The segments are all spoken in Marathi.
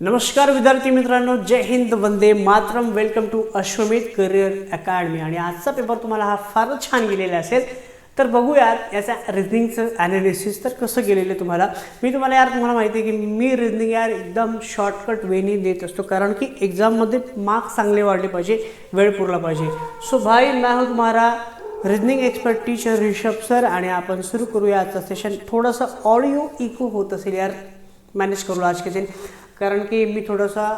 नमस्कार विद्यार्थी मित्रांनो जय Hind Vande Mataram. Welcome to Ashwamedh career academy आणि आजचा पेपर तुम्हाला हा फारच छान गेलेला असेल. तर बघूयात याचा रिझनिंगचं ॲनालिसिस तर कसं गेलेलं आहे तुम्हाला. मी तुम्हाला यार तुम्हाला माहिती आहे की मी रिझनिंग यार एकदम शॉर्टकट वेनी देत असतो. कारण की एक्झाममध्ये मार्क्स चांगले वाढले पाहिजे वेळ पुरला पाहिजे. सो भाई मैं हूं तुम्हारा reasoning expert teacher Rishabh sir आणि आपण सुरू करूया आजचं सेशन थोडंसं ऑडिओ इको होत असेल यार. मॅनेज करू आज के दिन. कारण की मी थोडासा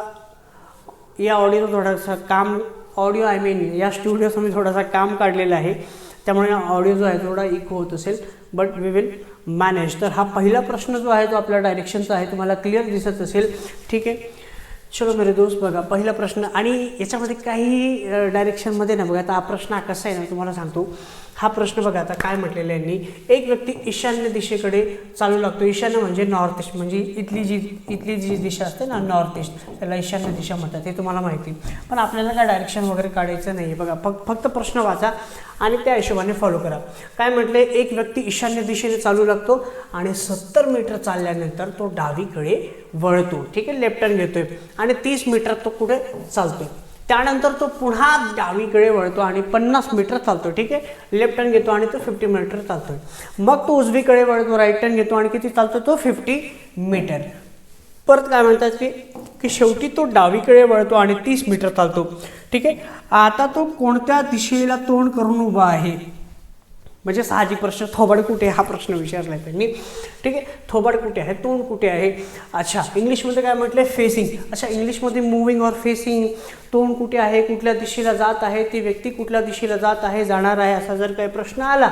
या ऑडिओचं थोडंसं काम ऑडिओ आय मीन या स्टुडिओचं मी थोडासा काम काढलेलं आहे. त्यामुळे ऑडिओ जो आहे थोडा इको होत असेल. बट वी विल मॅनेज तर हा पहिला प्रश्न जो आहे तो आपल्या डायरेक्शनचा आहे तुम्हाला क्लिअर दिसत असेल. ठीक आहे. चलो मेरे दोस्त बघा पहिला प्रश्न. आणि याच्यामध्ये काही डायरेक्शनमध्ये ना बघा आता हा प्रश्न हा कसा आहे ना तुम्हाला सांगतो. हा प्रश्न बघा आता काय म्हटलेलं यांनी? एक व्यक्ती ईशान्य दिशेकडे चालू लागतो. ईशान्य म्हणजे नॉर्थ ईस्ट म्हणजे इथली जी इथली जी दिशा असते ना नॉर्थ ईस्ट त्याला ईशान्य दिशा म्हणतात हे तुम्हाला माहिती. पण आपल्याला काय डायरेक्शन वगैरे काढायचं नाही आहे बघा. फक्त फक्त प्रश्न वाचा आणि त्या हिशोबाने फॉलो करा. काय म्हटले एक व्यक्ती ईशान्य दिशेने चालू लागतो आणि सत्तर मीटर चालल्यानंतर तो डावीकडे वळतो. ठीक आहे? लेफ्ट टर्न घेतोय. आणि तीस मीटर तो कुठे चालतोय? त्यानंतर तो पुन्हा डावीकडे वळतो आणि पन्नास मीटर चालतो ठीक आहे? लेफ्ट टर्न घेतो आणि तो फिफ्टी मीटर चालतो मग तो उजवीकडे वळतो राईट टर्न घेतो आणि किती चालतो तो? फिफ्टी मीटर परत काय म्हणतात की की शेवटी तो डावीकडे वळतो आणि तीस मीटर चालतो ठीक आहे? आता तो कोणत्या दिशेला तोंड करून उभा आहे? म्हणजे साहजिक प्रश्न थोबाड कुठे हा प्रश्न विचारला आहे त्यांनी. ठीक आहे? थोबाड कुठे आहे? तोंड कुठे आहे? अच्छा इंग्लिशमध्ये काय म्हटलं फेसिंग अच्छा इंग्लिशमध्ये मुव्हिंग ऑर फेसिंग तोंड कुठे आहे? कुठल्या दिशेला जात आहे? ती व्यक्ती कुठल्या दिशेला जात आहे? जाणार आहे? असा जर काही प्रश्न आला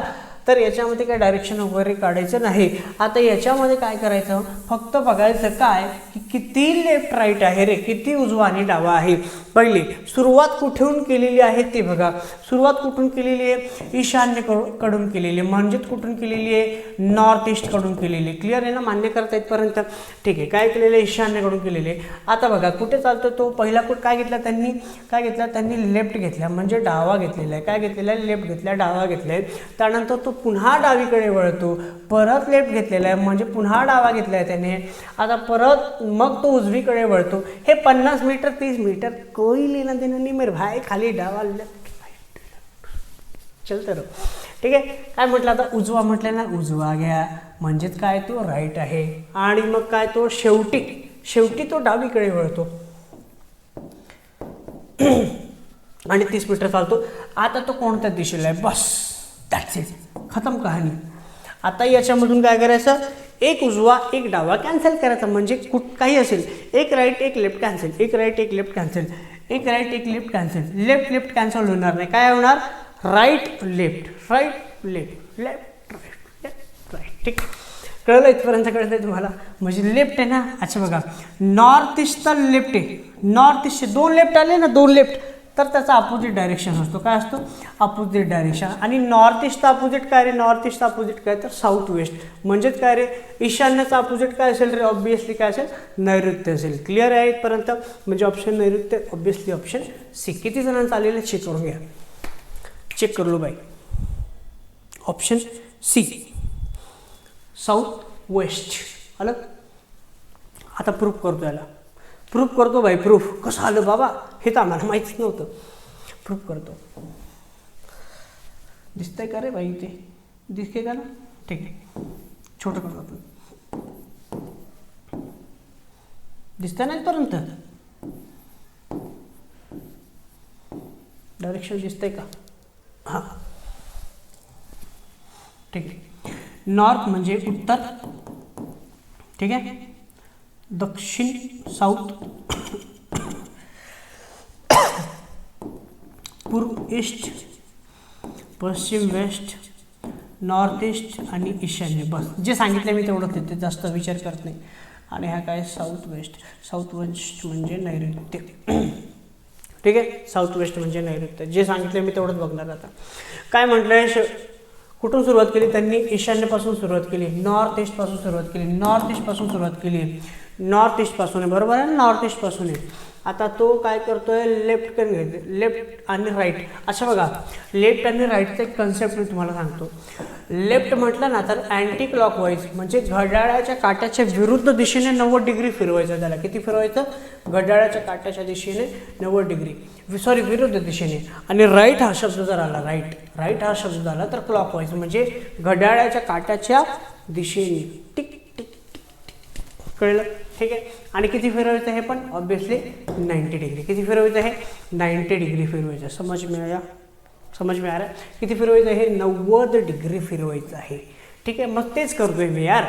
तर याच्यामध्ये काय डायरेक्शन वगैरे काढायचं नाही. आता याच्यामध्ये काय करायचं? फक्त बघायचं काय? की किती लेफ्ट राईट आहे रे? किती उजवा आणि डावा आहे? पहिली सुरुवात कुठून केलेली आहे ते बघा. सुरुवात कुठून केलेली आहे? ईशान्य कडू- कडून केलेली आहे. म्हणजेच कुठून केलेली आहे? नॉर्थ ईस्टकडून केलेली आहे. क्लिअर आहे ना? मान्य करता येतपर्यंत. ठीक आहे. काय केलेलं आहे? ईशान्यकडून केलेली आहे. आता बघा कुठे चालतो तो? पहिला कुठं काय घेतला त्यांनी? काय घेतला? त्यांनी लेफ्ट घेतला. म्हणजे डावा घेतलेला आहे. काय घेतलेला आहे? लेफ्ट घेतला. डावा घेतला आहे. त्यानंतर तो पुन्हा डावीकडे वळतो परत लेफ्ट घेतलेला आहे म्हणजे पुन्हा डावा घेतला आहे त्याने. आता परत मग तो उजवीकडे वळतो. हे पन्नास मीटर तीस मीटर कोई लेना देना नाही मेरे भाई खाली डावा लेफ्ट चलतं रहो ठीक आहे? काय म्हटलं आता? उजवा म्हटलं ना उजवा घ्या. म्हणजेच काय? तो राईट आहे. आणि मग काय? तो शेवटी शेवटी तो डावीकडे वळतो. आणि तीस मीटर चालतो. आता तो कोणत्या दिशेला आहे? बस दॅट्स इट खतम कहाणी. आता याच्यामधून काय करायचं? एक उजवा एक डावा कॅन्सल करायचा. म्हणजे कुठ काही असेल. एक राईट एक लेफ्ट कॅन्सल एक राईट एक लेफ्ट कॅन्सल एक राईट एक left cancel left left cancel होणार नाही. काय होणार? Right left right left left right left right ठीक. कळलं इथपर्यंत कळलं आहे तुम्हाला? म्हणजे लेफ्ट आहे ना? अच्छा बघा. नॉर्थ ईस्टचा लेफ्ट आहे. नॉर्थ ईस्टचे दोन लेफ्ट आले ना? दोन लेफ्ट तर त्याचा अपोजिट डायरेक्शन असतो. काय असतो? अपोजिट डायरेक्शन आणि नॉर्थ ईस्टचा अपोजिट काय रे? नॉर्थ ईस्टचा अपोजिट काय? तर साऊथ वेस्ट म्हणजेच काय रे? ईशान्याचा अपोजिट काय असेल रे? ऑब्विसली काय असेल? नैऋत्य असेल. क्लिअर आहे इथपर्यंत? म्हणजे ऑप्शन नैऋत्य ऑब्विसली ऑप्शन सी किती जणांचा आलेलं चेक करून घ्या. चेक करलो बाई. ऑप्शन सी साऊथ वेस्ट आलं? आता प्रूफ करतो याला. प्रूफ करतो बाई प्रूफ कसं आलं बाबा? हे तर आम्हाला माहीतच नव्हतं. प्रूफ करतो. दिसतंय का रे बाई ते? दिसते का ना? ठीक आहे. छोटं करतो आपण. दिसतंय ना इथपर्यंत? डायरेक्शन दिसतंय का? हाँ. ठीक आहे. नॉर्थ म्हणजे उत्तर. ठीक आहे? दक्षिण साऊथ पूर्व ईस्ट पश्चिम वेस्ट नॉर्थ ईस्ट आणि ईशान्य. बस जे सांगितलं मी तेवढं ते जास्त विचार करत नाही. आणि हा काय साऊथ वेस्ट साऊथ वेस्ट म्हणजे नैऋत्य. ठीक आहे साऊथ वेस्ट म्हणजे नैऋत्य. जे सांगितलं मी तेवढंच बघणार आता. काय म्हटलं कुठून सुरुवात केली त्यांनी? ईशान्यपासून सुरुवात केली. नॉर्थ ईस्टपासून सुरुवात केली. नॉर्थ ईस्टपासून सुरुवात केली. नॉर्थ ईस्टपासून आहे बरोबर आहे नॉर्थ ईस्टपासून आहे. आता तो काय करतो आहे लेफ्ट कन घेते लेफ्ट आणि राईट. असं बघा लेफ्ट आणि राईटचा एक कन्सेप्ट मी तुम्हाला सांगतो. लेफ्ट म्हटलं ना तर अँटी क्लॉकवाईज म्हणजे घड्याळाच्या काट्याच्या विरुद्ध दिशेने नव्वद डिग्री फिरवायचं त्याला. किती फिरवायचं? घड्याळाच्या काट्याच्या दिशेने नव्वद डिग्री. सॉरी विरुद्ध दिशेने. आणि राईट हा शब्द जर आला राईट राईट हा शब्द आला तर क्लॉकवाईज म्हणजे घड्याळाच्या काट्याच्या दिशेने. कळलं? ठीक आहे. आणि किती फिरवायचं हे पण? ऑब्विसली नाईंटी डिग्री किती फिरवायचं आहे? नाईंटी डिग्री समज में में आ रहा है किती फिरवायचं आहे? नव्वद डिग्री फिरवायचं आहे. ठीक आहे? मग तेच करतोय मी यार.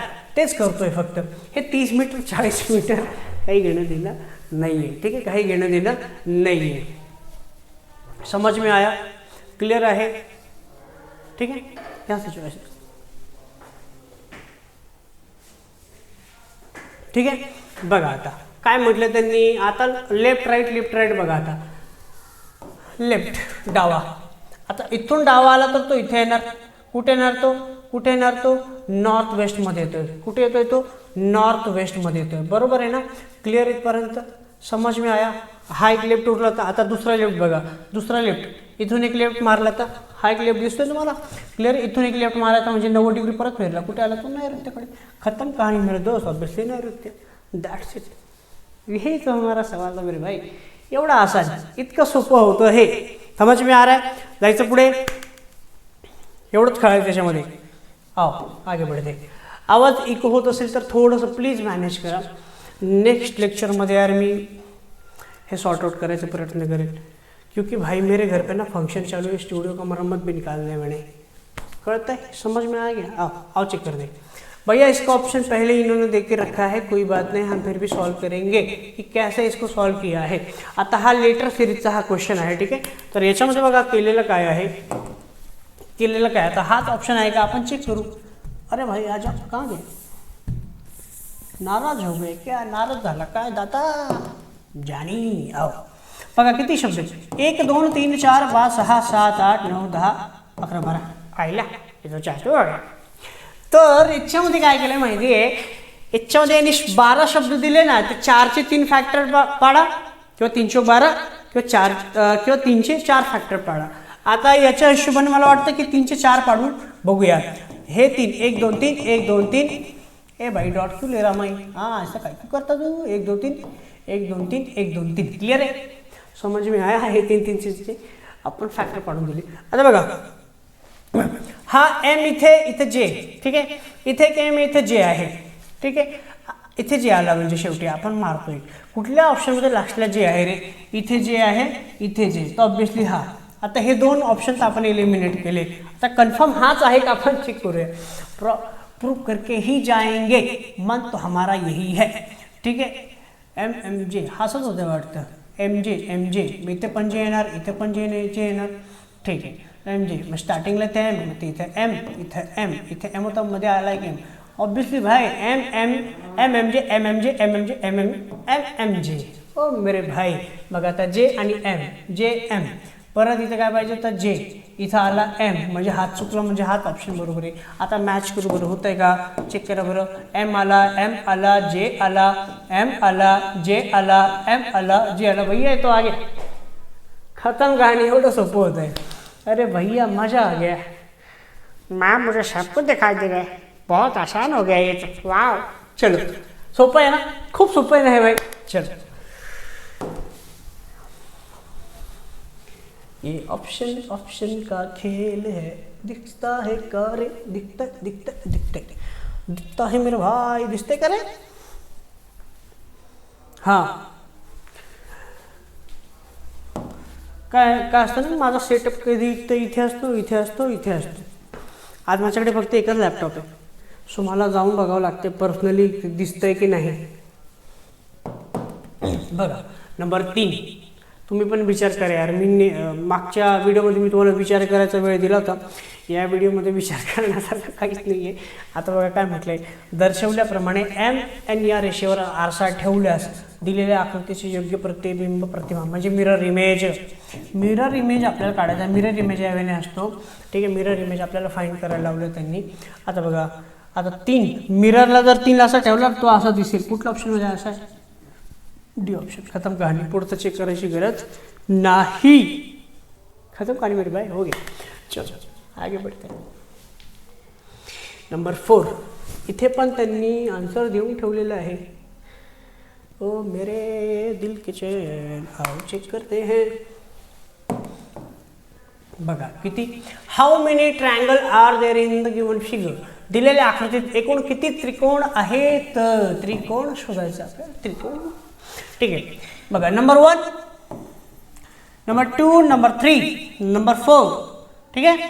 फक्त. हे तीस मीटर, चाळीस मीटर काही घेणं देणं नाही आहे ठीक आहे? काही घेणं देणं नाही आहे समज में आया क्लिअर आहे? ठीक आहे? या सिच्युएशन ठीक आहे? बघा आता. काय म्हटलं त्यांनी? आता लेफ्ट राईट लेफ्ट राईट बघा आता. लेफ्ट डावा. आता इथून डावा आला तर तो इथे येणार. कुठे येणार तो? कुठे येणार तो? नॉर्थ वेस्टमध्ये येतोय. कुठे येतोय तो? नॉर्थ वेस्टमध्ये येतोय. बरोबर आहे ना? क्लिअर इथपर्यंत? समज मी आया. हा एक लेफ्ट उठला तर आता दुसरा लेफ्ट बघा. दुसरा लेफ्ट इथून एक लेफ्ट मारला तर हा एक लेफ्ट दिसतोय तुम्हाला. क्लिअर इथून एक लेफ्ट मारायचा म्हणजे नव्वद डिग्री परत फिरला कुठे आला तो? नैऋत्यकडे खतम कहाणी मेरे दोस्त नाही नैऋत्य दॅट्स इट हे तो हमारा सवाल था मेरे भाई. एवढा असा इतकं सोपं होतं हे. समज मी आ रहा जायचं पुढे. एवढंच खळायचं त्याच्यामध्ये. आहो आगे पडते आवाज इको होत असेल तर थोडंसं प्लीज मॅनेज करा. नेक्स्ट लेक्चरमध्ये यार मी हे सॉर्ट आउट करायचा प्रयत्न करेन. क्योंकि भाई मेरे घर पे ना फ़ंक्शन चालू है स्टूडियो का मरम्मत भी निकाल निकालने मैंने। कळता है, समझ में आ गया? आओ आओ चेक कर दे भैया, इसका ऑप्शन पहले ही इन्होंने दे के रखा है, कोई बात नहीं, हम फिर भी सॉल्व करेंगे कि कैसे इसको सॉल्व किया है। हा लेटर सिरीजचा हा क्वेश्चन आहे ठीक आहे तर याच्यामध्ये बघा केलेलं काय आहे केलेलं काय आता हाच ऑप्शन आहे का आपण चेक करू। अरे भाई, आज आप कहाँ गए? नाराज़ हो गए क्या? नाराज़ झाला काय दाता जानी, आओ। बघा किती शब्द आहेत? एक दोन तीन चार पाच सहा सात आठ नऊ दहा अकरा बारा. आईला बघा तर याच्यामध्ये काय केलं माहिती आहे याच्यामध्ये यांनी बारा शब्द दिले ना तर चारचे तीन फॅक्टर पाडा किंवा तीनशे बारा किंवा चार किंवा तीनशे चार फॅक्टर पाडा. आता याच्या हिशोबाने मला वाटतं की तीनशे चार पाडून बघूया. हे तीन एक दोन तीन एक दोन तीन. ए भाई डॉट क्यू ले माई. हां असं काय तू करता तू? एक दोन तीन एक दोन तीन एक दोन तीन. क्लिअर आहे? समज में आया हे तीन तीन चीजचे आपण फॅक्टर पाडून दिले. आता बघा. हा एम इथे इथे जे ठीक आहे? इथे एक एम इथे जे आहे. ठीक आहे? इथे जे आला म्हणजे शेवटी आपण मारतोय. कुठल्या ऑप्शनमध्ये लास्टला जे आहे रे? इथे जे आहे, इथे जे तर ऑब्विसली हा. आता हे दोन ऑप्शन्स आपण एलिमिनेट केले. आता कन्फर्म हाच आहे का आपण चेक प्रो प्रूव करके ही जाएँगे. मन तो हमारा यही है. ठीक आहे? एम एम जे असंच होतं वाटतं. एम जे एम जे इथे पण जे येणार इथे पण जे जे येणार. ठीक आहे. एम जे मग स्टार्टिंगला ते एम मग ते इथे एम इथं एम इथे एम होता मध्ये आला एक एम ऑब्विसली भाई M M M M J M M J M M J M M M M J ओ मेरे भाई. बघा आता जे आणि एम जे एम परत इथं काय पाहिजे तर जे इथं आला एम म्हणजे हात चुकला म्हणजे हात ऑप्शन बरोबर आहे. आता मॅच करू बरं होत आहे का? चेक करा बरं. एम आला एम आला जे आला एम आला जे आला एम आला जे आला. भैया तो आगे. खत्म कहानी एवढं सोपं होतं आहे अरे भैया मज़ा आ गया. मैम मुझे सब कुछ दिखाई दे रहा है। बहुत आसान हो गया ये तो। वाह चलो। सोपा है ना? खूब सोपा ना भाई। चलो। ये ऑप्शन ऑप्शन का खेल है। दिखता है करे दिखता दिखता दिखता दिखता है मेरे भाई दिसते करे? हाँ। काय काय असतं ना माझा सेटअप कधी तर इथे असतो इथे असतो इथे असतो आज माझ्याकडे फक्त एकच लॅपटॉप आहे सो मला जाऊन बघावं लागते पर्सनली दिसतंय की नाही. बघा. नंबर तीन. तुम्ही पण विचार करा यार. मी मागच्या व्हिडिओमध्ये मी तुम्हाला विचार करायचा वेळ दिला होता. या व्हिडिओमध्ये विचार करण्यासारखं काहीच नाही आहे आता बघा काय म्हटलंय. दर्शवल्याप्रमाणे एम एन या रेषेवर आरसा ठेवल्यास दिलेल्या आकृतीचे योग्य प्रतिबिंब प्रतिमा म्हणजे मिरर इमेज मिरर इमेज आपल्याला काढायचा मिरर इमेज यावेळी असतो. ठीक आहे मिरर इमेज आपल्याला फाईंड करायला लावलं त्यांनी. आता बघा. आता तीन. मिररला जर तीन असा ठेवला तो असा दिसेल. कुठल्या ऑप्शनमध्ये असा आहे? डी ऑप्शन खतम कहाणी. पुढचं चेक करायची गरज नाही. खतम कहाणी मेरे भाई हो गया. चलो आगे बढ़ते नंबर फोर इथे पण त्यांनी आन्सर देऊन ठेवलेलं आहे. ओ मेरे दिल के चैन आओ चेक करते हैं. बघा किती how many triangle are there in the given figure दिलेल्या आकृतीत एकूण किती त्रिकोण आहेत? त्रिकोण शोधायचा आपल्याला. त्रिकोण ठीक आहे. बघा number one number two number three number four ठीक आहे?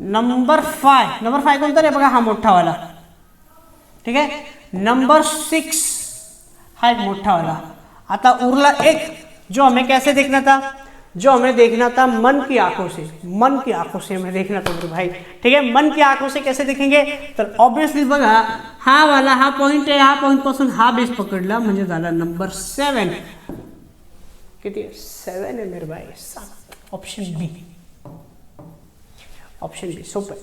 नंबर फाय नंबर फाय कोणता रे? बघा हा मोठावाला ठीक आहे? नंबर सिक्स हा एक मोठावाला आता उरला एक. जो हमें कैसे देखना था जो हमें देखना था मन की आँखों से, मन की आँखों से हमें देखना था मेरे भाई। ठीक है? मन की आँखों से कैसे देखेंगे? तर ऑब्विसली बघा हा वाला, हा पॉईंट आहे हा पॉईंट पासून हा बेस पकडला म्हणजे झाला नंबर सेवन किती सेवन आहे मेरे भाई ऑप्शन बी ऑप्शन बी सोपं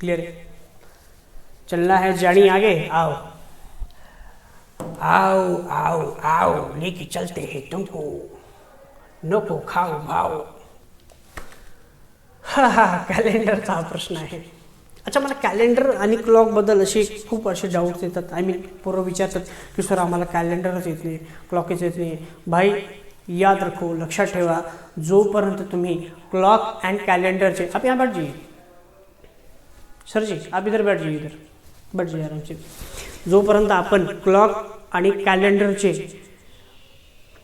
क्लियर है? चलना है जानी आगे। आओ। आओ आओ आओ। लेके चलते हैं तुमको। नको खाओ भाओ हा हा कॅलेंडरचा हा प्रश्न आहे. अच्छा मला कॅलेंडर आणि क्लॉकबद्दल असे खूप असे डाऊट्स येतात. आय मीन पूर्व विचारतात की सर आम्हाला कॅलेंडरच येत नाही क्लॉकच येत नाही. भाई याद रखो लक्षात ठेवा जोपर्यंत तुम्ही क्लॉक अँड कॅलेंडरचे आप यहाँ बैठ जाइए सर जी आप इधर बैठ जाइए इधर. बैठ जाइए आराम से जोपर्यंत आपण क्लॉक आणि कॅलेंडरचे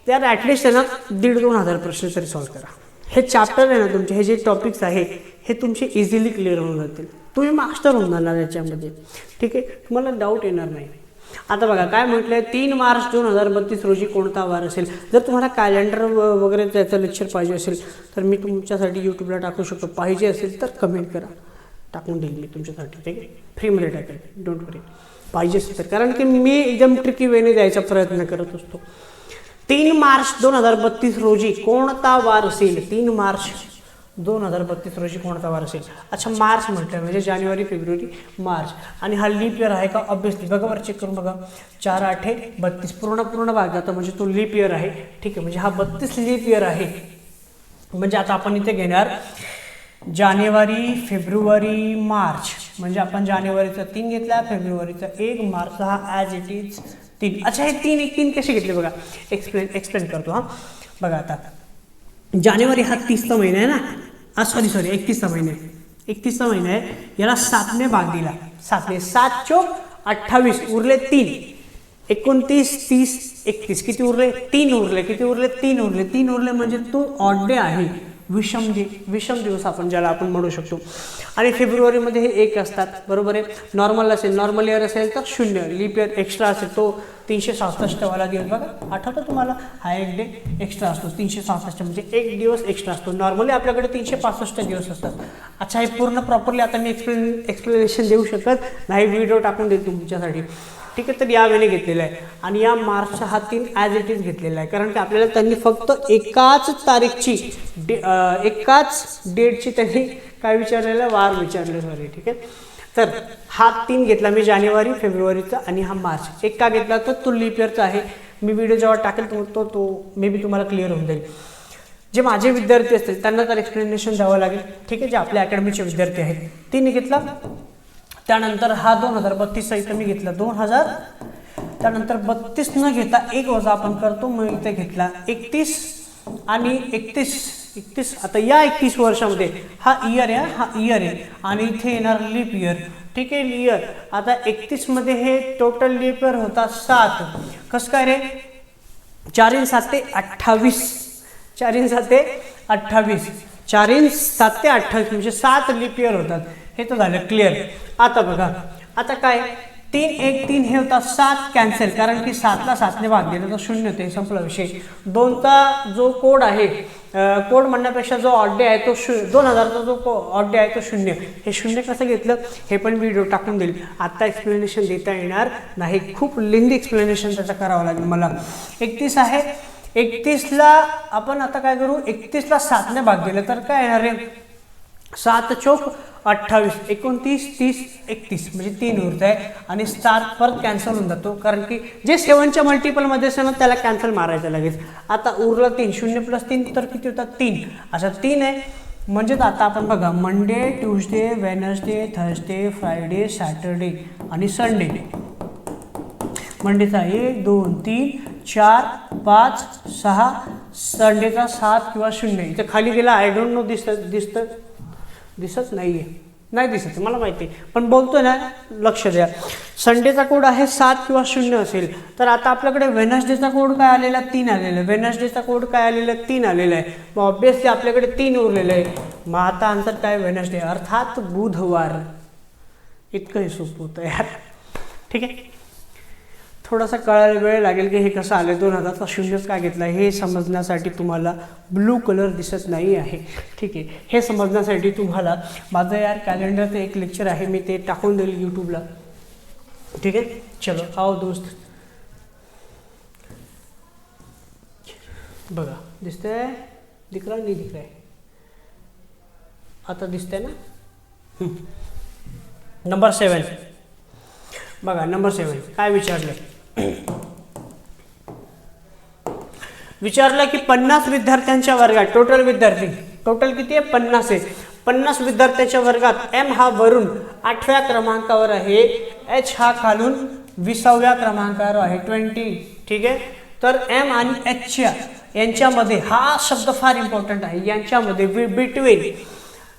त्यात ॲटलिस्ट आहे ना दीड दोन हजार प्रश्न तरी सॉल्व्ह करा. हे चॅप्टर आहे ना तुमचे हे जे टॉपिक्स आहे हे तुमचे इझिली क्लिअर होऊन जातील. तुम्ही मास्टर होऊन जाणार याच्यामध्ये. ठीक आहे? तुम्हाला डाऊट येणार नाही. आता बघा काय म्हटलं आहे तीन मार्च दोन हजार बत्तीस रोजी कोणता वार असेल? जर तुम्हाला कॅलेंडर वगैरे त्याचं लेक्चर पाहिजे असेल तर मी तुमच्यासाठी यूट्यूबला टाकू शकतो. पाहिजे असेल तर कमेंट करा. टाकून देईल मी तुमच्यासाठी ठीक आहे? फ्रीमध्ये टाकेल. डोंट वरी पाहिजे असेल तर. कारण की मी एकदम ट्रिकी वेने द्यायचा प्रयत्न करत असतो. तीन मार्च दोन हजार बत्तीस रोजी कोणता वार असेल? तीन मार्च दोन हजार बत्तीस रोजी कोणता वार असेल? अच्छा मार्च म्हटलं म्हणजे जानेवारी फेब्रुवारी मार्च. आणि हा लीप इयर आहे का? ऑब्विसली बघा बरं चेक करून बघा. चार आठे बत्तीस. पूर्ण पूर्ण भाग जातो म्हणजे तो लीप इयर आहे. ठीक आहे म्हणजे हा बत्तीस लीप इयर आहे. म्हणजे आता आपण इथे घेणार जानेवारी फेब्रुवारी मार्च. म्हणजे आपण जानेवारीचा तीन घेतला फेब्रुवारीचा एक मार्च हा ॲज इट इज तीन. अच्छा हे तीन एक तीन कसे घेतले बघा? एक्सप्लेन एक्सप्लेन करतो हां. बघा आता. जानेवारी हा तीसचा महिना आहे ना? हा सॉरी सॉरी एकतीसचा महिना आहे. एकतीसचा महिना आहे. याला सातने भाग दिला. सातने सात चोक अठ्ठावीस उरले तीन. एकोणतीस तीस एकतीस. किती उरले? तीन उरले. किती उरले? तीन उरले. तीन उरले म्हणजे तो ऑड डे आहे. विषम दि विषम दिवस आपण ज्याला आपण म्हणू शकतो. आणि फेब्रुवारीमध्ये हे एक असतात. बरोबर आहे? नॉर्मल असेल नॉर्मल इयर असेल तर शून्य. लीप इयर एक्स्ट्रा असेल तो तीनशे सहासष्टवाला दिवस. बघा आठवतं तुम्हाला? हा एक डे एक्स्ट्रा असतो. तीनशे सहासष्ट म्हणजे एक दिवस एक्स्ट्रा असतो. नॉर्मली आपल्याकडे तीनशे पासष्ट दिवस असतात. अच्छा हे पूर्ण प्रॉपरली आता मी एक्सप्लेन एक्सप्लेनेशन देऊ शकत. नाही व्हिडिओ टाकून देतो तुमच्यासाठी. ठीक आहे तर या वेळेने घेतलेला आहे. आणि या मार्चचा हा तीन ॲज इट इज घेतलेला आहे. कारण की आपल्याला त्यांनी फक्त एकाच तारीखची डे एकाच डेटची त्यांनी काय विचारलेलं? वार विचारले. सॉरी ठीक आहे? तर हा तीन घेतला मी जानेवारी फेब्रुवारीचा आणि हा मार्च. एक का घेतला तर तो लिपियरचा इयरचा आहे. मी व्हिडिओ जेव्हा टाकेल तो तो तो मे बी तुम्हाला क्लिअर होऊन जाईल. जे माझे विद्यार्थी असतील त्यांना तर एक्सप्लेनेशन द्यावं लागेल. ठीक आहे? जे आपल्या अकॅडमीचे विद्यार्थी आहेत. तिने घेतला. त्यानंतर हा दोन हजार बत्तीसचा इथं मी घेतला. दोन हजार. त्यानंतर बत्तीस न घेता एक वजा आपण करतो मग इथे घेतला एकतीस आणि एकतीस. एकतीस. आता या एकतीस वर्षामध्ये हा इयर आहे हा इयर आहे. आणि इथे येणार लीप इयर ठीक आहे इयर आता एकतीसमध्ये हे टोटल लिप इयर होता सात. कसं काय रे? चार इन सात ते अठ्ठावीस. चार इन सात ते अठ्ठावीस. चार इंच सात ते अठ्ठावीस म्हणजे सात लीप इयर होतात. हे तर झालं क्लिअर आता बघा. आता काय? तीन एक तीन हे होता सात कॅन्सल कारण की सातला सातने भाग दिला तर शून्य होते संपला विषय. दोनचा जो कोड आहे कोड म्हणण्यापेक्षा जो ऑड्डे आहे तो शू दोन हजारचा जो ऑड्डे आहे तो शून्य. हे शून्य कसं घेतलं? हे पण व्हिडिओ टाकून देईल. आत्ता एक्सप्लेनेशन देता येणार नाही. खूप लिंदी एक्सप्लेनेशन त्याचं करावं लागेल मला. एकतीस आहे. एकतीसला आपण आता काय करू? एकतीसला सातने भाग दिलं तर काय येणार आहे सात चोक अठ्ठावीस एकोणतीस तीस एकतीस. म्हणजे तीन उरत आहे. आणि सात परत कॅन्सल होऊन जातो. कारण की जे सेवनच्या मल्टिपलमध्ये असेल ना त्याला कॅन्सल मारायचं लगेच. आता उरलं तीन. शून्य प्लस तीन तर किती होतात? तीन. अशा तीन आहे. म्हणजेच आता आपण बघा. Monday Tuesday Wednesday Thursday Friday Saturday आणि संडे मंडेचा एक दोन तीन चार पाच सहा संडेचा सात किंवा शून्य. इथे खाली गेला आय डोंट नो दिसत दिसतं दिसत नाही आहे नाही दिसत मला माहिती आहे. पण बोलतो ना लक्ष द्या. संडेचा कोड आहे सात किंवा शून्य असेल. तर आता आपल्याकडे वेनसडेचा कोड काय आलेला? तीन आलेला. आहे वेनसडेचा कोड काय आलेला? आहे? तीन आलेला आहे. मग ऑब्विसली आपल्याकडे तीन उरलेलं आहे. मग आता अंतर काय वेनसडे अर्थात बुधवार. इतकंही सोपं होतं यार. ठीक आहे? थोडासा कळायला वेळ लागेल की हे कसं आलं दोन हजारचा शून्यच का घेतला हे समजण्यासाठी तुम्हाला ब्लू कलर दिसत नाही आहे. ठीक आहे. हे समजण्यासाठी तुम्हाला माझं यार कॅलेंडरचं एक लेक्चर आहे मी ते टाकून देईल यूट्यूबला ठीक आहे? चलो. आओ दोस्त. बघा. दिसतंय? दिख रहा नाही दिख रहा है आता दिसतंय ना? नंबर सेवन बघा नंबर सेवन काय विचारलं विचारलं की पन्नास विद्यार्थ्यांच्या वर्गात टोटल विद्यार्थी टोटल किती आहे? पन्नास आहे. पन्नास विद्यार्थ्यांच्या वर्गात एम हा वरून आठव्या क्रमांकावर आहे. एच हा खालून विसाव्या क्रमांकावर आहे. ट्वेंटी ठीक आहे? तर एम आणि एचच्या यांच्यामध्ये हा शब्द फार इम्पॉर्टंट आहे. यांच्यामध्ये बिटवीन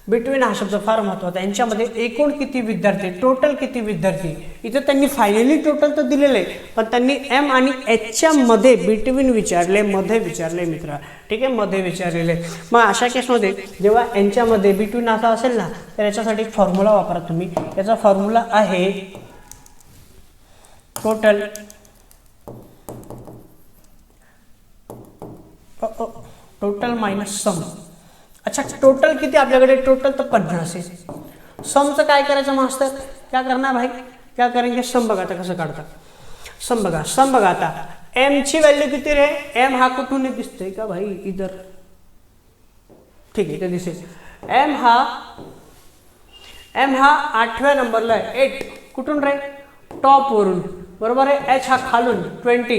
बिटवीन हा शब्द फार महत्त्वाचा यांच्यामध्ये एकूण किती विद्यार्थी टोटल किती विद्यार्थी इथं त्यांनी फायनली टोटल तर दिलेलं आहे. पण त्यांनी एम आणि एचच्या मध्ये बिटवीन विचारले मध्ये विचारले मित्र. ठीक आहे? मध्ये विचारलेले. मग अशा केसमध्ये जेव्हा यांच्यामध्ये बिटवीन असा असेल ना तर याच्यासाठी एक फॉर्म्युला वापरा तुम्ही. याचा फॉर्म्युला आहे टोटल टोटल मायनस सम अच्छा टोटल किती आपल्याकडे? टोटल तर पन्नास आहे. समचं काय करायचं मास्तर? क्या करणार भाई? क्या करेंगे? सम बघा आता कसं काढतात सम बघा सम बघा आता एमची व्हॅल्यू किती रे? एम हा कुठून दिसतोय का भाई? इधर. ठीक आहे इथे दिसेल. एम हा एम हा आठव्या नंबरला आहे. एट कुठून रे? टॉपवरून बरोबर आहे? एच हा खालून. ट्वेंटी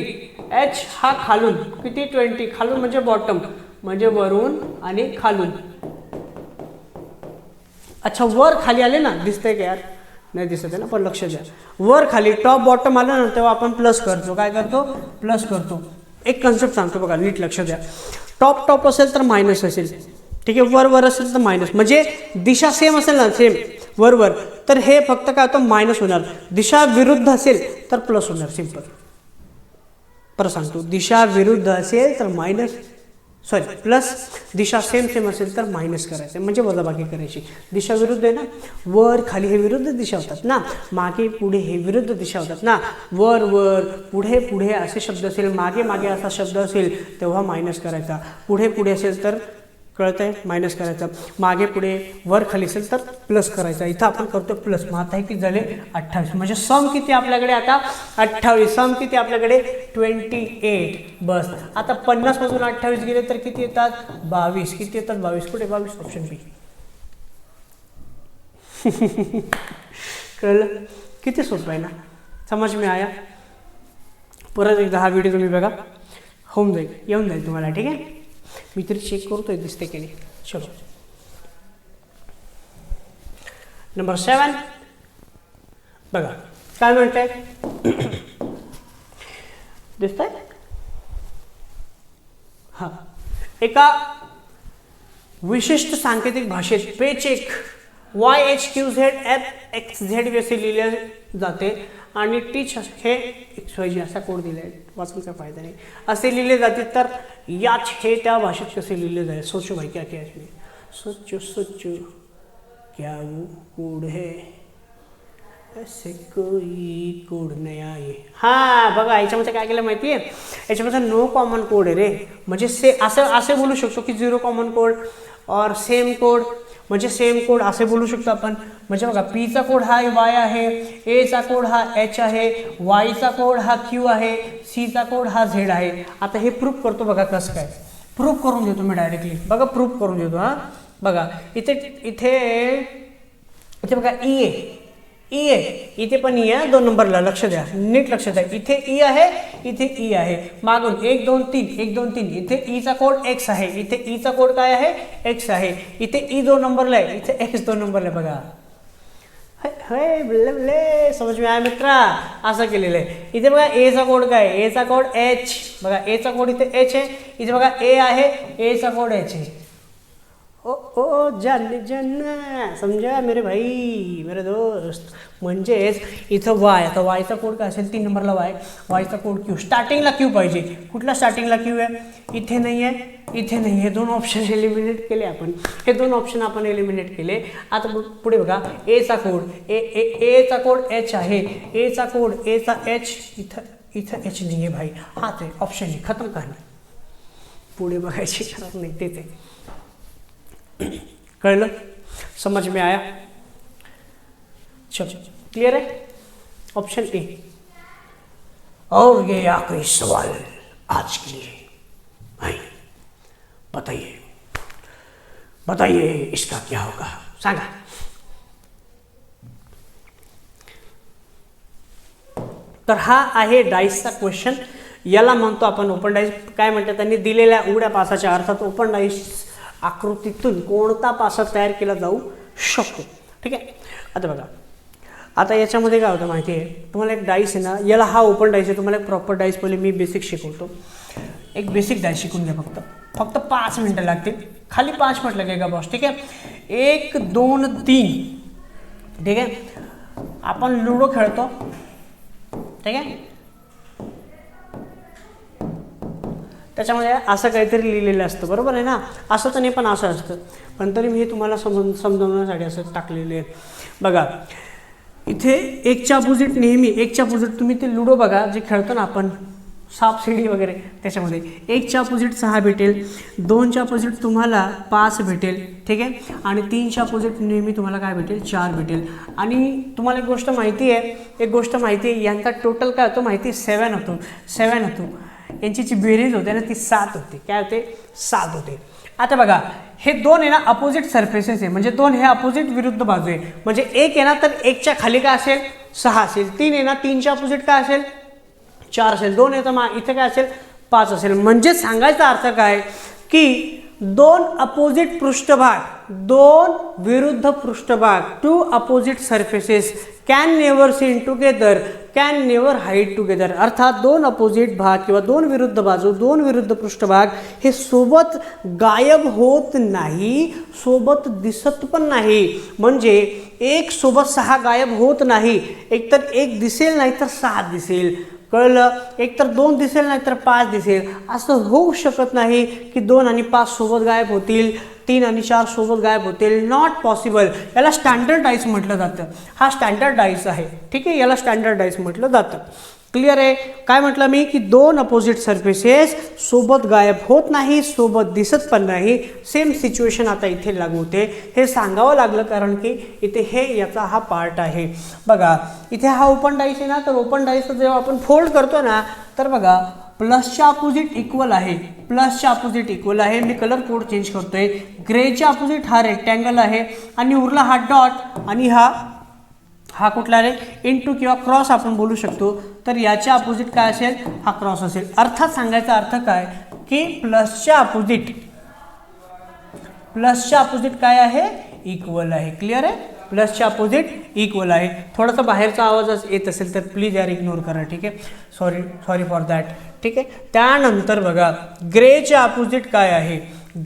एच हा खालून. किती? ट्वेंटी खालून म्हणजे बॉटम म्हणजे वरून आणि खालून. अच्छा वर खाली आले ना दिसतंय का यार? नाही दिसत आहे ना पण लक्ष द्या. वर खाली टॉप बॉटम आलं ना तेव्हा आपण प्लस करतो. काय करतो? प्लस करतो. एक कन्सेप्ट सांगतो बघा नीट लक्ष द्या. टॉप टॉप असेल तर मायनस असेल. ठीक आहे वर वर असेल तर मायनस म्हणजे दिशा सेम असेल ना सेम वर वर. तर हे फक्त काय होतं? मायनस होणार. दिशा विरुद्ध असेल तर प्लस होणार. सिंपल परत सांगतो. दिशा विरुद्ध असेल तर मायनस सॉरी प्लस दिशा सेम सेम असेल तर मायनस करायचं म्हणजे वजाबाकी करायची. दिशा विरुद्ध आहे ना वर खाली हे विरुद्ध दिशा होतात ना. मागे पुढे हे विरुद्ध दिशा होतात ना. वर वर पुढे पुढे असे शब्द असेल मागे मागे असा शब्द असेल तेव्हा मायनस करायचा. पुढे पुढे असेल तर कळत आहे मायनस करायचं. मागे पुढे वर खाली असेल तर प्लस करायचा. इथं आपण करतो प्लस मग आता हे किती झाले? अठ्ठावीस. म्हणजे सम किती आपल्याकडे आता? अठ्ठावीस. सम किती आपल्याकडे? ट्वेंटी एट बस. आता पन्नासपासून अठ्ठावीस गेले तर किती येतात? बावीस. किती येतात? बावीस. कुठे? बावीस. ऑप्शन बी कळलं? किती सोपं आहे ना? समज मी आया. परत एकदा हा व्हिडिओ तुम्ही बघा. होऊन जाईल. येऊन जाईल तुम्हाला. ठीक आहे? मी तरी चेक करतोय दिसते की नाही. चलो. नंबर सेवन बघा काय म्हणताय? दिसतंय? हां. एका विशिष्ट सांकेतिक भाषेत paycheck Y H Q Z F X Z असे लिहिले जाते. आणि टीच हे एक्स असा कोड दिला आहे वाचून काय फायदा नाही. असे लिहिले जाते तर याच हे त्या भाषेत कसे लिहिले जाईल सोचो भाई क्या क्या इसमें सोचो सोचो क्या वो कोड है? असे कोई कोड नाही आहे हां बघा याच्यामध्ये काय केलं माहिती आहे याच्यामध्ये नो कॉमन कोड आहे रे. म्हणजे से असं असे बोलू शकतो की झिरो कॉमन कोड और सेम कोड म्हणजे सेम कोड असे बोलू शकतो आपण. म्हणजे बघा पीचा कोड हा वाय आहे एचा कोड हा एच आहे वायचा कोड हा क्यू आहे सीचा कोड हा झेड आहे. आता हे प्रूफ करतो बघा कसं काय. प्रूफ करून देतो मी डायरेक्टली बघा प्रूफ करून देतो हां. बघा इथे इथे इथे बघा ई ए ई आहे. इथे पण ई आहे. दोन नंबरला लक्ष द्या. नीट लक्ष द्या. इथे ई आहे इथे ई आहे. मागून एक दोन तीन एक दोन तीन. इथे ईचा कोड एक्स आहे. इथे ईचा कोड काय आहे? एक्स आहे. इथे ई दोन नंबरला आहे. इथे एक्स दोन नंबरला आहे बघा. हे बल्ले बल्ले. समज मी आहे मित्रा. असं केलेलं आहे. इथे बघा एचा कोड काय? एचा कोड एच बघा एचा कोड इथे एच आहे. इथे बघा ए आहे. एचा कोड एच आहे. ओ ओ जन जन समजा मेरे भाई मेरे दोस्त। म्हणजेच इथं वाय आता वायचा कोड काय असेल? तीन नंबरला वाय वायचा कोड क्यू स्टार्टिंगला क्यू पाहिजे. कुठला स्टार्टिंगला क्यू आहे? इथे नाही आहे इथे नाही हे दोन ऑप्शन एलिमिनेट केले आपण. हे दोन ऑप्शन आपण एलिमिनेट केले. आता पुढे बघा. एचा कोड ए ए एचा कोड एच आहे. एचा कोड एचा एच इथं इथं एच नाही आहे भाई. हा ते ऑप्शन आहे. खतम करणार. पुढे बघायची नाही. तेच आहे. कळलं? समझ में आया? चलो क्लियर है? ऑप्शन ए और ये आखिरी सवाल आज के लिए। भाई बताइए। बताइए इसका क्या होगा? सांगा। तर हा आहे डाईसचा क्वेश्चन याला म्हणतो आपण ओपन डाईस काय म्हणतात त्यांनी? दिलेल्या उघड्या पासाच्या अर्थात ओपन डाईस आकृतीतून कोणता पासा तयार केला जाऊ शकतो. ठीक आहे? आता बघा. आता याच्यामध्ये काय होतं माहिती आहे? तुम्हाला एक डाईस आहे ना याला हा ओपन डाईस आहे. तुम्हाला एक प्रॉपर डाईस पहिले मी बेसिक शिकवतो. एक बेसिक डाईस शिकून घ्या फक्त. फक्त पाच मिनटं लागतील. खाली पाच मिनिट लागेल का बॉस ठीक आहे? एक दोन तीन. ठीक आहे? आपण लुडो खेळतो. ठीक आहे? त्याच्यामध्ये असं काहीतरी लिहिलेलं असतं. बरोबर आहे ना? असं तर नाही पण असं असतं. पण तरी मी हे तुम्हाला समज समजवण्यासाठी असं टाकलेले आहे. बघा इथे एकच्या अपोजिट नेहमी एकच्या अपोजिट तुम्ही ते लुडो बघा जे खेळतो ना आपण साप शिडी वगैरे त्याच्यामध्ये. एकच्या अपोजिट सहा भेटेल दोनच्या अपोजिट तुम्हाला पाच भेटेल ठीक आहे? आणि तीनच्या अपोजिट नेहमी तुम्हाला काय भेटेल? चार भेटेल. आणि तुम्हाला एक गोष्ट माहिती आहे एक गोष्ट माहिती आहे यांचा टोटल काय होतो? माहिती सेवन होतो. सेवन होतो. यांची जी बेरीज होते ना ती सात होते. काय होते? सात होते. आता बघा हे दोन आहे ना अपोजिट सरफेसेस आहे. म्हणजे दोन हे अपोजिट विरुद्ध बाजू आहे. म्हणजे एक आहे ना तर एकच्या खाली काय असेल? सहा असेल. तीन आहे ना तीनच्या अपोजिट काय असेल? चार असेल. दोन आहे तर मा इथे काय असेल? पाच असेल. म्हणजे सांगायचा अर्थ काय? की दोन अपोजिट पृष्ठभाग दोन विरुद्ध पृष्ठभाग two opposite surfaces can never seen together can never hide together अर्थात दोन अपोजिट भाग किंवा दोन विरुद्ध बाजू दोन विरुद्ध पृष्ठभाग हे सोबत गायब होत नाही सोबत दिसत पण नाही. म्हणजे एक सोबत सहा गायब होत नाही. एकतर एक दिसेल नाही तर सहा दिसेल. कळलं एकतर दोन दिसेल नाही तर पाच दिसेल. असं होऊ शकत नाही की दोन आणि पाच सोबत गायब होतील तीन आणि चार सोबत गायब होतील. नॉट पॉसिबल याला स्टँडर्ड डाईस म्हटलं जातं. हा स्टँडर्ड डाईस आहे. ठीक आहे? याला स्टँडर्ड डाईस म्हटलं जातं. क्लिअर आहे? काय म्हटलं मी? की दोन अपोजिट सर्फेसेस सोबत गायब होत नाही सोबत दिसत पण नाही. सेम सिच्युएशन आता इथे लागू होते. हे सांगावं लागलं कारण की इथे हे याचा हा पार्ट आहे. बघा इथे हा ओपन डाईस आहे ना तर ओपन डाईसचं जेव्हा आपण फोल्ड करतो ना तर बघा प्लसच्या अपोजिट इक्वल आहे. प्लसच्या अपोजिट इक्वल आहे. मी कलर कोड चेंज करतोय. ग्रेच्या अपोजिट हा रेक्टँगल आहे. आणि उरला हा डॉट आणि हा हा कुठला रे? इंटू किंवा क्रॉस आपण बोलू शकतो. तर याच्या अपोजिट काय असेल? हा क्रॉस असेल. अर्थात सांगायचा अर्थ काय? की प्लसच्या अपोजिट प्लसच्या अपोजिट काय आहे? इक्वल आहे. क्लिअर आहे? प्लसच्या अपोजिट इक्वल आहे. थोडासा बाहेरचा आवाज येत असेल तर प्लीज यार इग्नोर करा ठीक आहे? सॉरी सॉरी फॉर दॅट ठीक आहे? त्यानंतर बघा ग्रेच्या अपोजिट काय आहे?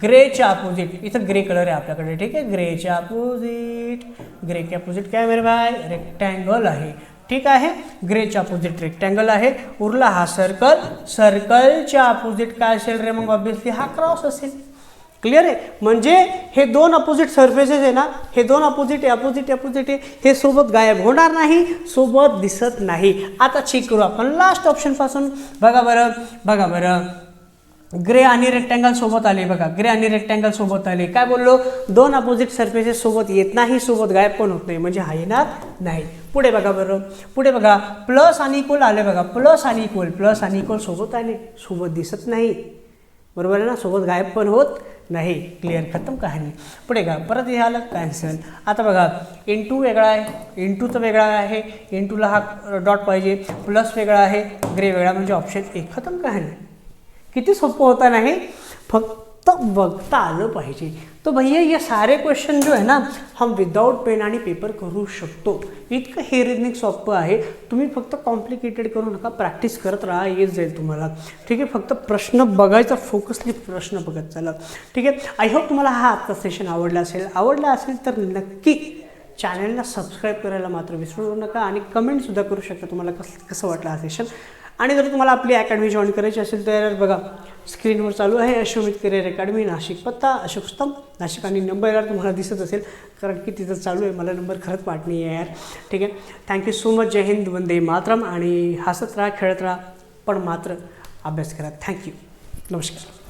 ग्रेच्या अपोजिट इथं ग्रे कलर आहे आपल्याकडे ठीक आहे? ग्रेच्या अपोजिट ग्रेच्या अपोजिट काय मेरे भाई रेक्टँगल आहे. ठीक आहे? ग्रेच्या अपोजिट रेक्टँगल आहे. उरला हा सर्कल सर्कलच्या अपोजिट काय असेल रे मग? ऑब्विसली हा क्रॉस असेल. क्लिअर आहे? म्हणजे हे दोन अपोजिट सर्फेसेस आहे ना हे दोन अपोजिट अपोजिट अपोजिट आहे हे सोबत गायब होणार नाही सोबत दिसत नाही. आता चेक करू आपण लास्ट ऑप्शनपासून बघा बरं बघा बरं. ग्रे आणि रेक्टँगल सोबत आले बघा. ग्रे आणि रेक्टँगल सोबत आले. काय बोललो? दोन अपोजिट सर्फेसेस सोबत येत नाही सोबत गायब पण होत नाही. म्हणजे हा येणार नाही. पुढे बघा बरं. पुढे बघा. प्लस आणि इक्वल आले बघा. प्लस आणि इक्वल प्लस आणि इक्वल सोबत आले. सोबत दिसत नाही. बरोबर आहे ना? सोबत गायब पण होत नाही. क्लिअर खतम कहाणी. पुढे का परत हे आलं. कॅन्सल आता बघा. इन टू वेगळा आहे. इन तर वेगळा आहे. इन टूला हा डॉट पाहिजे. प्लस वेगळा आहे. ग्रे वेगळा. म्हणजे ऑप्शन एक खतम कहाणी. किती सोपं होता नाही? फक्त बघता आलं पाहिजे. तो भैया ये सारे क्वेश्चन जो आहे ना हम विदाउट पेन आणि पेपर करू शकतो. इतकं हे रिजनिंग सोपं आहे. तुम्ही फक्त कॉम्प्लिकेटेड करू नका. प्रॅक्टिस करत राहा येत जाईल तुम्हाला. ठीक आहे? फक्त प्रश्न बघायचा फोकसली प्रश्न बघत चला. ठीक आहे? आय होप तुम्हाला हा आजचा सेशन आवडला असेल. आवडला असेल तर नक्की चॅनलला सबस्क्राईब करायला मात्र विसरू नका आणि कमेंटसुद्धा करू शकता तुम्हाला कसं कसं वाटलं हा सेशन आणि जर तुम्हाला आपली अकॅडमी जॉईन करायची असेल तर बघा स्क्रीनवर चालू आहे अश्वमित करिअर अकॅडमी नाशिक पत्ता अशोक स्तंभ. नाशिक आणि नंबर यार तुम्हाला दिसत असेल कारण की तिथं चालू आहे. मला नंबर खरंच वाट नाही आहे यार. ठीक आहे? थँक्यू सो मच जय हिंद वंदे मातरम. आणि हसत राहा खेळत राहा पण मात्र अभ्यास करा. थँक्यू नमस्कार.